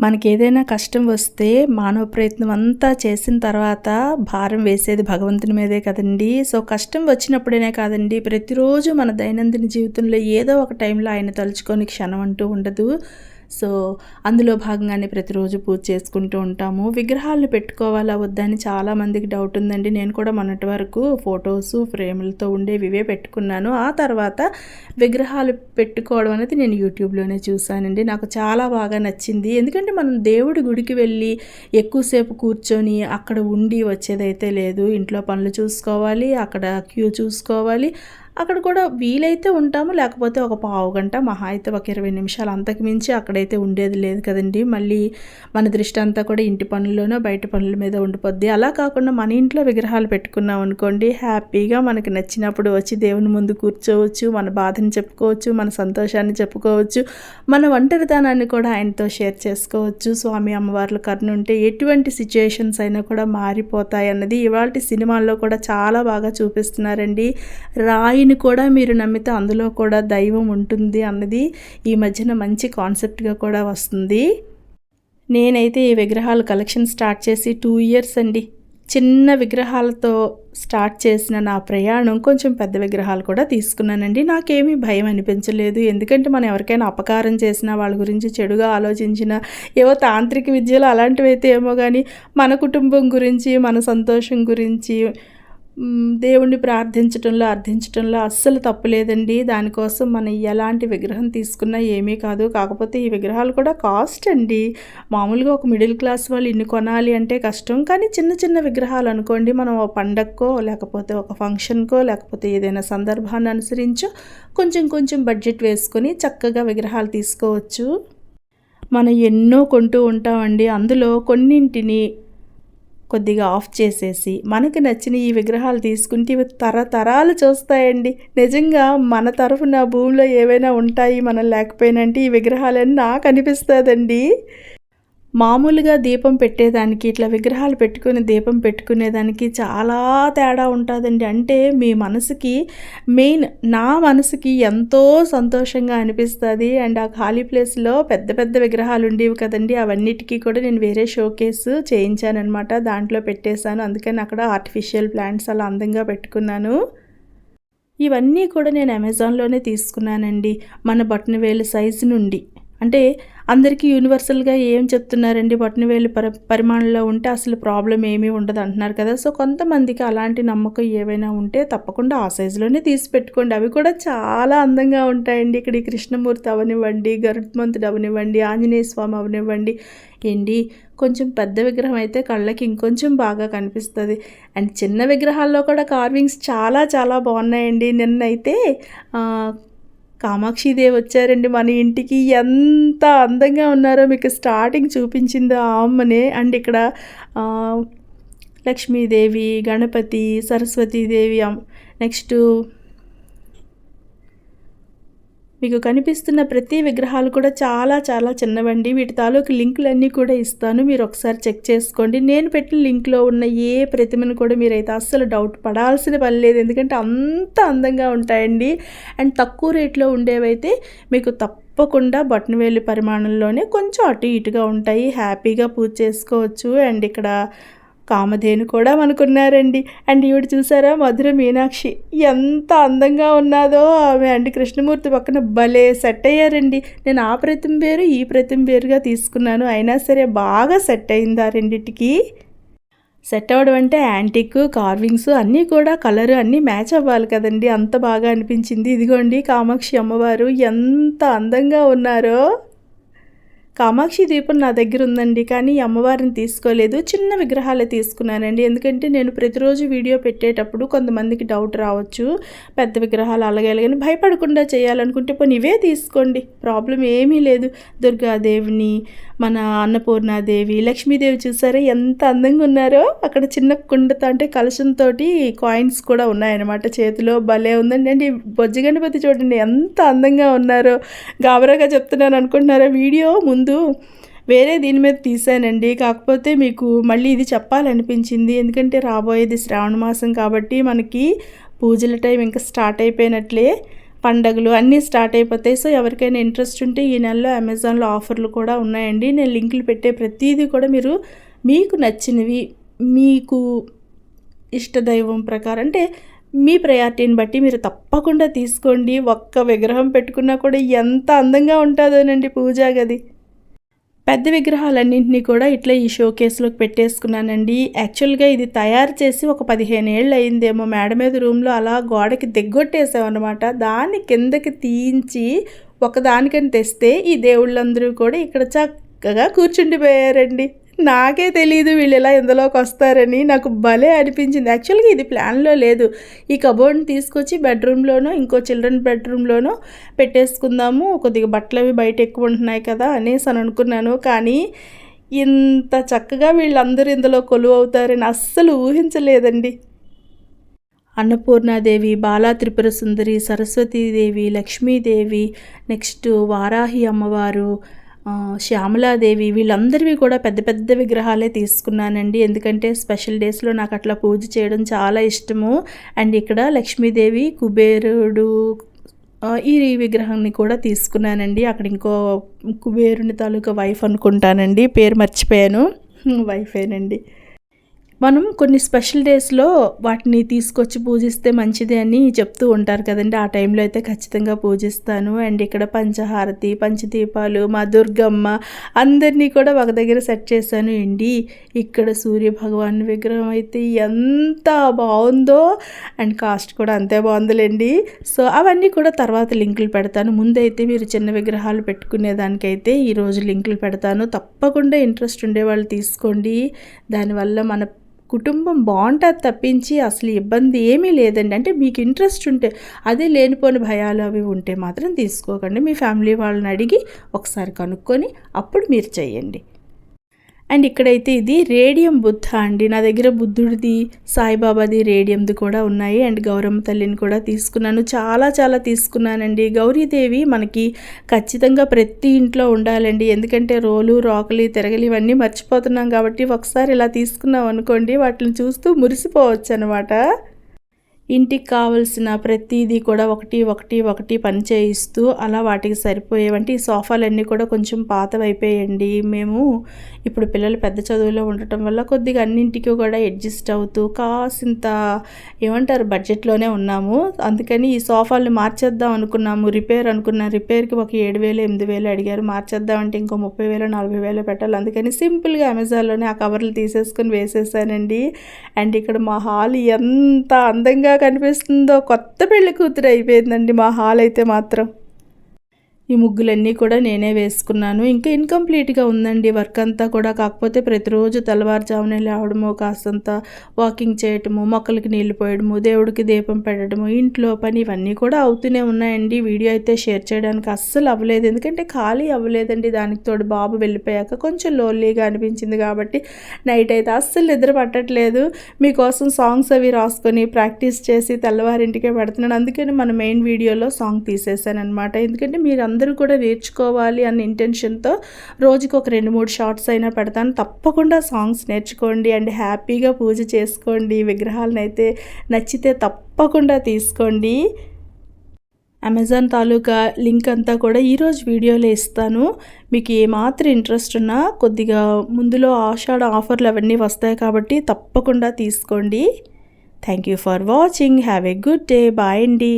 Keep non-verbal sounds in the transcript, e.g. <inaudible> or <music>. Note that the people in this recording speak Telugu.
మనకి ఏదైనా కష్టం వస్తే మానవ ప్రయత్నం అంతా చేసిన తర్వాత భారం వేసేది భగవంతుని మీదే కదండి. సో కష్టం వచ్చినప్పుడేనే కాదండి ప్రతిరోజు మన దైనందిన జీవితంలో ఏదో ఒక టైంలో ఆయన తలుచుకొని క్షణం అంటూ ఉండదు. సో అందులో భాగంగానే ప్రతిరోజు పూజ చేసుకుంటూ ఉంటాము. విగ్రహాలు పెట్టుకోవాలా వద్దని చాలామందికి డౌట్ ఉందండి. నేను కూడా మొన్నటి వరకు ఫొటోస్ ఫ్రేములతో ఉండేవి ఇవే పెట్టుకున్నాను. ఆ తర్వాత విగ్రహాలు పెట్టుకోవడం అనేది నేను యూట్యూబ్లోనే చూశానండి. నాకు చాలా బాగా నచ్చింది. ఎందుకంటే మనం దేవుడి గుడికి వెళ్ళి ఎక్కువసేపు కూర్చొని అక్కడ ఉండి వచ్చేదైతే లేదు. ఇంట్లో పనులు చూసుకోవాలి అక్కడ క్యూ చూసుకోవాలి అక్కడ కూడా వీలైతే ఉంటాము లేకపోతే ఒక పావు గంట మహా అయితే ఒక ఇరవై నిమిషాలు అంతకు మించి అక్కడైతే ఉండేది లేదు కదండి. మళ్ళీ మన దృష్టి అంతా కూడా ఇంటి పనుల్లోనో బయట పనుల మీద ఉండిపోద్ది. అలా కాకుండా మన ఇంట్లో విగ్రహాలు పెట్టుకున్నాం అనుకోండి హ్యాపీగా మనకి నచ్చినప్పుడు వచ్చి దేవుని ముందు కూర్చోవచ్చు మన బాధని చెప్పుకోవచ్చు మన సంతోషాన్ని చెప్పుకోవచ్చు మన ఒంటరితనాన్ని కూడా ఆయనతో షేర్ చేసుకోవచ్చు. స్వామి అమ్మవార్ల కరుణ ఉంటే ఎటువంటి సిచ్యుయేషన్స్ అయినా కూడా మారిపోతాయి అన్నది ఇవాళ సినిమాల్లో కూడా చాలా బాగా చూపిస్తున్నారండి. రాయి దీన్ని కూడా మీరు నమ్మితే అందులో కూడా దైవం ఉంటుంది అన్నది ఈ మధ్యన మంచి కాన్సెప్ట్గా కూడా వస్తుంది. నేనైతే ఈ విగ్రహాలు కలెక్షన్ స్టార్ట్ చేసి టూ ఇయర్స్ అండి. చిన్న విగ్రహాలతో స్టార్ట్ చేసిన నా ప్రయాణం కొంచెం పెద్ద విగ్రహాలు కూడా తీసుకున్నానండి. నాకేమీ భయం అనిపించలేదు. ఎందుకంటే మనం ఎవరికైనా అపకారం చేసినా వాళ్ళ గురించి చెడుగా ఆలోచించిన ఏవో తాంత్రిక విద్యలు అలాంటివి అయితే ఏమో కానీ మన కుటుంబం గురించి మన సంతోషం గురించి దేవుణ్ణి ప్రార్థించటంలో అర్థించటంలో అస్సలు తప్పులేదండి దానికోసం మనం ఎలాంటి విగ్రహం తీసుకున్నా ఏమీ కాదు. కాకపోతే ఈ విగ్రహాలు కూడా కాస్ట్ అండి. మామూలుగా ఒక మిడిల్ క్లాస్ వాళ్ళు ఇన్ని కొనాలి అంటే కష్టం. కానీ చిన్న చిన్న విగ్రహాలు అనుకోండి మనం ఒక పండక్కో లేకపోతే ఒక ఫంక్షన్కో లేకపోతే ఏదైనా సందర్భాన్ని అనుసరించో కొంచెం కొంచెం బడ్జెట్ వేసుకొని చక్కగా విగ్రహాలు తీసుకోవచ్చు. మనం ఎన్నో కొంటూ ఉంటామండి. అందులో కొన్నింటిని కొద్దిగా ఆఫ్ చేసేసి మనకు నచ్చిన ఈ విగ్రహాలు తీసుకుంటే ఇవి తరతరాలు చూస్తాయండి. నిజంగా మన తరఫున భూమిలో ఏవైనా ఉంటాయి మనం లేకపోయినంటే ఈ విగ్రహాలని నాకు అనిపిస్తుందండి. మామూలుగా దీపం పెట్టేదానికి ఇట్లా విగ్రహాలు పెట్టుకుని దీపం పెట్టుకునేదానికి చాలా తేడా ఉంటుందండి. అంటే మీ మనసుకి మెయిన్ నా మనసుకి ఎంతో సంతోషంగా అనిపిస్తుంది. అండ్ ఆ ఖాళీ ప్లేస్లో పెద్ద పెద్ద విగ్రహాలు ఉండేవి కదండి. అవన్నిటికీ కూడా నేను వేరే షోకేస్ చేయించానమాట దాంట్లో పెట్టేశాను. అందుకని అక్కడ ఆర్టిఫిషియల్ ప్లాంట్స్ అలా అందంగా పెట్టుకున్నాను. ఇవన్నీ కూడా నేను అమెజాన్లోనే తీసుకున్నానండి. మన బటన్ వేలు సైజు నుండి. అంటే అందరికీ యూనివర్సల్గా ఏం చెప్తున్నారండి? బొట్టనవేలు పరి పరిమాణంలో ఉంటే అసలు ప్రాబ్లం ఏమీ ఉండదు అంటున్నారు కదా. సో కొంతమందికి అలాంటి నమ్మకం ఏవైనా ఉంటే తప్పకుండా ఆ సైజులోనే తీసి పెట్టుకోండి. అవి కూడా చాలా అందంగా ఉంటాయండి. ఇక్కడ కృష్ణమూర్తి అవనివ్వండి గరుత్మంతుడు అవనివ్వండి ఆంజనేయ స్వామి అవనివ్వండి. ఏంటి? కొంచెం పెద్ద విగ్రహం అయితే కళ్ళకి ఇంకొంచెం బాగా కనిపిస్తుంది. అండ్ చిన్న విగ్రహాల్లో కూడా కార్వింగ్స్ చాలా చాలా బాగున్నాయండి. నిన్నైతే కామాక్షిదేవి వచ్చారండి మన ఇంటికి. ఎంత అందంగా ఉన్నారో మీకు స్టార్టింగ్ చూపించింది ఆ అమ్మనే. అండ్ ఇక్కడ లక్ష్మీదేవి గణపతి సరస్వతీదేవి నెక్స్ట్ మీకు కనిపిస్తున్న ప్రతి విగ్రహాలు కూడా చాలా చాలా చిన్నవండి. వీటి తాలూకు లింకులన్నీ కూడా ఇస్తాను. మీరు ఒకసారి చెక్ చేసుకోండి. నేను పెట్టిన లింక్లో ఉన్న ఏ ప్రతిమను కూడా మీరైతే అస్సలు డౌట్ పడాల్సిన పని లేదు. ఎందుకంటే అంత అందంగా ఉంటాయండి. అండ్ తక్కువ రేట్లో ఉండేవైతే మీకు తప్పకుండా బటన్వేలు పరిమాణంలోనే కొంచెం అటు ఇటుగా ఉంటాయి. హ్యాపీగా పూజ చేసుకోవచ్చు. అండ్ ఇక్కడ కామధేను కూడా మనకున్నారండి అండ్ ఈవిడ చూసారా మధుర మీనాక్షి? ఎంత అందంగా ఉన్నాదో ఆమె. అండి కృష్ణమూర్తి పక్కన భలే సెట్ అయ్యారండి. నేను ఆ ప్రతిమ పేరు ఈ ప్రతిమ పేరుగా తీసుకున్నాను. అయినా సరే బాగా సెట్ అయింది ఆ రెండింటికి. సెట్ అవ్వడం అంటే యాంటిక్ కార్వింగ్స్ అన్నీ కూడా కలర్ అన్నీ మ్యాచ్ అవ్వాలి కదండి. అంత బాగా అనిపించింది. ఇదిగోండి కామాక్షి అమ్మవారు ఎంత అందంగా ఉన్నారో. కామాక్షి దీపం నా దగ్గర ఉందండి కానీ అమ్మవారిని తీసుకోలేదు. చిన్న విగ్రహాలే తీసుకున్నానండి. ఎందుకంటే నేను ప్రతిరోజు వీడియో పెట్టేటప్పుడు కొంతమందికి డౌట్ రావచ్చు. పెద్ద విగ్రహాలు అలాగే భయపడకుండా చేయాలనుకుంటే పోనీ ఇవే తీసుకోండి. ప్రాబ్లం ఏమీ లేదు. దుర్గాదేవిని మన అన్నపూర్ణాదేవి లక్ష్మీదేవి చూసారా ఎంత అందంగా ఉన్నారో? అక్కడ చిన్న కుండతో అంటే కలశంతో కాయిన్స్ కూడా ఉన్నాయన్నమాట. చేతిలో భలే ఉందండి. అండి బొజ్జ గణపతి చూడండి ఎంత అందంగా ఉన్నారో. గాబరాగా చెప్తున్నాను అనుకుంటున్నారా? వీడియో ముందు వేరే దీని మీద తీసానండి కాకపోతే మీకు మళ్ళీ ఇది చెప్పాలనిపించింది. ఎందుకంటే రాబోయేది శ్రావణ మాసం కాబట్టి మనకి పూజల టైం ఇంకా స్టార్ట్ అయిపోయినట్లే. పండగలు అన్నీ స్టార్ట్ అయిపోతాయి. సో ఎవరికైనా ఇంట్రెస్ట్ ఉంటే ఈ నెలలో అమెజాన్లో ఆఫర్లు కూడా ఉన్నాయండి. నేను లింకులు పెట్టే ప్రతిదీ కూడా మీరు మీకు నచ్చినవి మీకు ఇష్టదైవం ప్రకారం అంటే మీ ప్రయారిటీని బట్టి మీరు తప్పకుండా తీసుకోండి. ఒక్క విగ్రహం పెట్టుకున్నా కూడా ఎంత అందంగా ఉంటుందోనండి పూజా గది. పెద్ద విగ్రహాలన్నింటినీ కూడా ఇట్లా ఈ షో కేసులోకి పెట్టేసుకున్నానండి. యాక్చువల్గా ఇది తయారు చేసి ఒక పదిహేను ఏళ్ళు అయిందేమో మేడ మీద రూమ్లో అలా గోడకి దిగ్గొట్టేసామన్నమాట. దాన్ని కిందకి తీయించి ఒకదానికని తెస్తే ఈ దేవుళ్ళందరూ కూడా ఇక్కడ చక్కగా కూర్చుండిపోయారండి. నాకే తెలియదు వీళ్ళు ఇలా ఇందులోకి వస్తారని. నాకు భలే అనిపించింది. యాక్చువల్గా ఇది ప్లాన్లో లేదు. ఈ కబోర్డ్ని తీసుకొచ్చి బెడ్రూమ్లోనో ఇంకో చిల్డ్రన్ బెడ్రూమ్లోనో పెట్టేసుకుందాము. కొద్దిగా బట్టలు అవి బయట ఎక్కువ ఉంటున్నాయి కదా అనేసి అని అనుకున్నాను. కానీ ఇంత చక్కగా వీళ్ళందరూ ఇందులో కొలువు అవుతారని అస్సలు ఊహించలేదండి. అన్నపూర్ణాదేవి బాలా త్రిపుర సుందరి సరస్వతీదేవి లక్ష్మీదేవి నెక్స్ట్ వారాహి అమ్మవారు శ్యామలాదేవి వీళ్ళందరివి కూడా పెద్ద పెద్ద విగ్రహాలే తీసుకున్నానండి. ఎందుకంటే స్పెషల్ డేస్లో నాకు అట్లా పూజ చేయడం చాలా ఇష్టము. అండ్ ఇక్కడ లక్ష్మీదేవి కుబేరుడు ఈ విగ్రహాన్ని కూడా తీసుకున్నానండి. అక్కడ ఇంకో కుబేరుని తాలూకా వైఫ్ అనుకుంటానండి. పేరు మర్చిపోయాను. <laughs> వైఫేనండి. మనం కొన్ని స్పెషల్ డేస్లో వాటిని తీసుకొచ్చి పూజిస్తే మంచిది అని చెప్తూ ఉంటారు కదండి. ఆ టైంలో అయితే ఖచ్చితంగా పూజిస్తాను. అండ్ ఇక్కడ పంచహారతి పంచదీపాలు మా దుర్గమ్మ అందరినీ కూడా ఒక దగ్గర సెట్ చేశాను. అండి ఇక్కడ సూర్య భగవాన్ విగ్రహం అయితే ఎంత బాగుందో అండ్ కాస్ట్ కూడా అంతే బాగుందిలేండి. సో అవన్నీ కూడా తర్వాత లింకులు పెడతాను. ముందైతే మీరు చిన్న విగ్రహాలు పెట్టుకునేదానికైతే ఈరోజు లింకులు పెడతాను. తప్పకుండా ఇంట్రెస్ట్ ఉండేవాళ్ళు తీసుకోండి. దానివల్ల మన కుటుంబం బాగుంటుంది తప్పించి అసలు ఇబ్బంది ఏమీ లేదండి. అంటే మీకు ఇంట్రెస్ట్ ఉంటే అదే లేనిపోని భయాలు అవి ఉంటే మాత్రం తీసుకోకండి. మీ ఫ్యామిలీ వాళ్ళని అడిగి ఒకసారి కనుక్కొని అప్పుడు మీరు చేయండి అండ్ ఇక్కడైతే ఇది రేడియం బుద్ధ అండి. నా దగ్గర బుద్ధుడిది సాయిబాబాది రేడియంది కూడా ఉన్నాయి అండ్ గౌరమ్మ తల్లిని కూడా తీసుకున్నాను. చాలా చాలా తీసుకున్నానండి. గౌరీదేవి మనకి ఖచ్చితంగా ప్రతి ఇంట్లో ఉండాలండి. ఎందుకంటే రోలు రాకులు తిరగలి ఇవన్నీ మర్చిపోతున్నాం కాబట్టి ఒకసారి ఇలా తీసుకున్నాం అనుకోండి వాటిని చూస్తూ మురిసిపోవచ్చు అనమాట ఇంటికి కావలసిన ప్రతిదీ కూడా ఒకటి ఒకటి ఒకటి పని చేయిస్తూ అలా వాటికి సరిపోయేవంటే ఈ సోఫాలన్నీ కూడా కొంచెం పాతవైపోయాయండి మేము ఇప్పుడు పిల్లలు పెద్ద చదువులో ఉండటం వల్ల కొద్దిగా అన్నింటికి కూడా అడ్జస్ట్ అవుతూ కాసింత ఏమంటారు బడ్జెట్లోనే ఉన్నాము. అందుకని ఈ సోఫాలు మార్చేద్దాం అనుకున్నాము. రిపేర్ అనుకున్నాం రిపేర్కి ఒక ఏడు వేలు ఎనిమిది వేలు అడిగారు. మార్చేద్దామంటే ఇంకో ముప్పై వేలు నలభై వేలు పెట్టాలి. అందుకని సింపుల్గా అమెజాన్లోనే ఆ కవర్లు తీసేసుకొని వేసేసానండి. అండ్ ఇక్కడ మా హాల్ ఎంత అందంగా కనిపిస్తుందో కొత్త పెళ్ళి కూతురు అయిపోయిందండి మా హాల్ అయితే మాత్రం. ఈ ముగ్గులన్నీ కూడా నేనే వేసుకున్నాను. ఇంకా ఇన్కంప్లీట్గా ఉందండి వర్క్ అంతా కూడా. కాకపోతే ప్రతిరోజు తెల్లవారుజామునే లేవడము కాస్తంత వాకింగ్ చేయటము మొక్కలకి నీళ్ళు పోయడము దేవుడికి దీపం పెట్టడము ఇంట్లో పని ఇవన్నీ కూడా అవుతూనే ఉన్నాయండి. వీడియో అయితే షేర్ చేయడానికి అస్సలు అవ్వలేదు. ఎందుకంటే ఖాళీ అవ్వలేదండి. దానికి తోడు బాబు వెళ్ళిపోయాక కొంచెం లోన్లీగా అనిపించింది కాబట్టి నైట్ అయితే అస్సలు నిద్ర పట్టట్లేదు. మీకోసం సాంగ్స్ అవి రాసుకొని ప్రాక్టీస్ చేసి తెల్లవారింటికే పెడుతున్నాను. అందుకని మన మెయిన్ వీడియోలో సాంగ్ తీసేసాను అనమాట ఎందుకంటే మీరు అందరూ కూడా నేర్చుకోవాలి అన్న ఇంటెన్షన్తో రోజుకి ఒక రెండు మూడు షార్ట్స్ అయినా పెడతాను. తప్పకుండా సాంగ్స్ నేర్చుకోండి అండ్ హ్యాపీగా పూజ చేసుకోండి. విగ్రహాలను అయితే నచ్చితే తప్పకుండా తీసుకోండి. అమెజాన్ తాలూకా లింక్ అంతా కూడా ఈరోజు వీడియోలో ఇస్తాను. మీకు ఏమాత్రం ఇంట్రెస్ట్ ఉన్నా కొద్దిగా ముందులో ఆషాఢ ఆఫర్లు అవన్నీ వస్తాయి కాబట్టి తప్పకుండా తీసుకోండి. Thank you for watching have a good day bye అండి.